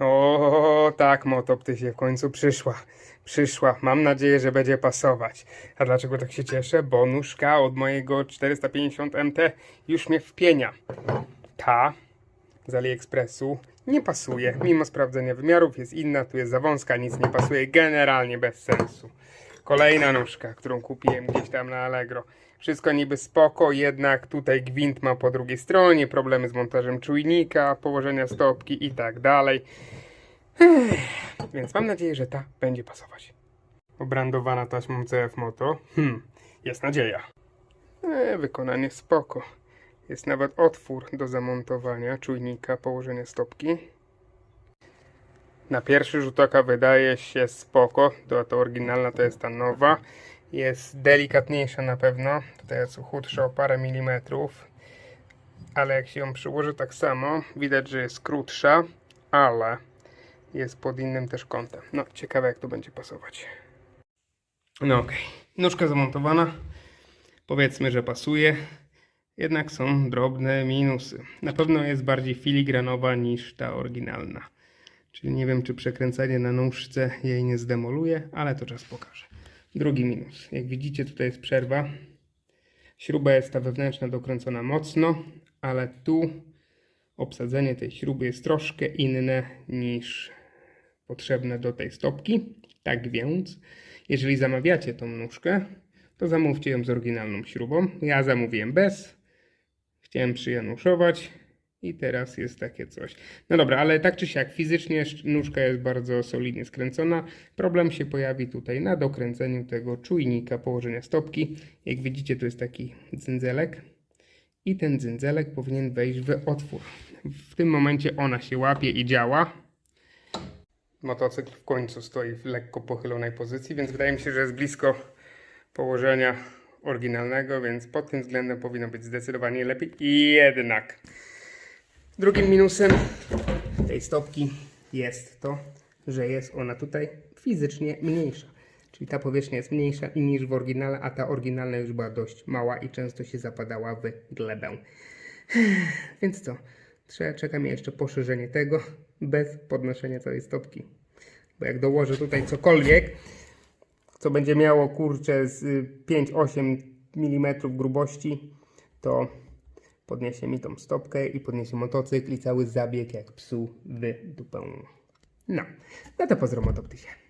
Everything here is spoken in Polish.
O, tak, motoptysie w końcu przyszła. Przyszła. Mam nadzieję, że będzie pasować. A dlaczego tak się cieszę? Bo nóżka od mojego 450 MT już mnie wpienia. Ta z AliExpressu nie pasuje. Mimo sprawdzenia wymiarów jest inna, tu jest za wąska, nic nie pasuje. Generalnie bez sensu. Kolejna nóżka, którą kupiłem gdzieś tam na Allegro. Wszystko niby spoko, jednak tutaj gwint ma po drugiej stronie, problemy z montażem czujnika, położenia stopki i tak dalej. Więc mam nadzieję, że ta będzie pasować. Obrandowana taśmą CF Moto. Hmm, jest nadzieja. E, wykonanie spoko. Jest nawet otwór do zamontowania czujnika, położenia stopki. Na pierwszy rzut oka wydaje się spoko. To, to oryginalna to jest ta nowa. Jest delikatniejsza na pewno. Tutaj jest chudsza o parę milimetrów. Ale jak się ją przyłoży tak samo, widać, że jest krótsza, ale jest pod innym też kątem. No, ciekawe jak to będzie pasować. No okej. Nóżka zamontowana. Powiedzmy, że pasuje. Jednak są drobne minusy. Na pewno jest bardziej filigranowa niż ta oryginalna. Czyli nie wiem, czy przekręcanie na nóżce jej nie zdemoluje, ale to czas pokaże. Drugi minus. Jak widzicie, tutaj jest przerwa. Śruba jest ta wewnętrzna dokręcona mocno, ale tu obsadzenie tej śruby jest troszkę inne niż potrzebne do tej stopki. Tak więc, jeżeli zamawiacie tą nóżkę, to zamówcie ją z oryginalną śrubą. Ja zamówiłem bez. Chciałem przyjanuszować i teraz jest takie coś. No dobra, ale tak czy siak, fizycznie nóżka jest bardzo solidnie skręcona. Problem się pojawi tutaj na dokręceniu tego czujnika położenia stopki. Jak widzicie, tu jest taki dzędzelek i ten dzędzelek powinien wejść w otwór. W tym momencie ona się łapie i działa. Motocykl w końcu stoi w lekko pochylonej pozycji, więc wydaje mi się, że jest blisko położenia oryginalnego, więc pod tym względem powinno być zdecydowanie lepiej. I jednak drugim minusem tej stopki jest to, że jest ona tutaj fizycznie mniejsza. Czyli ta powierzchnia jest mniejsza niż w oryginale, a ta oryginalna już była dość mała i często się zapadała w glebę. Więc co? Czeka mnie jeszcze poszerzenie tego bez podnoszenia całej stopki. Bo jak dołożę tutaj cokolwiek, co będzie miało kurczę z y, 5-8 mm grubości, to podniesie mi tą stopkę i podniesie motocykl i cały zabieg jak psu w dupę. No, no to pozdro motoptysie.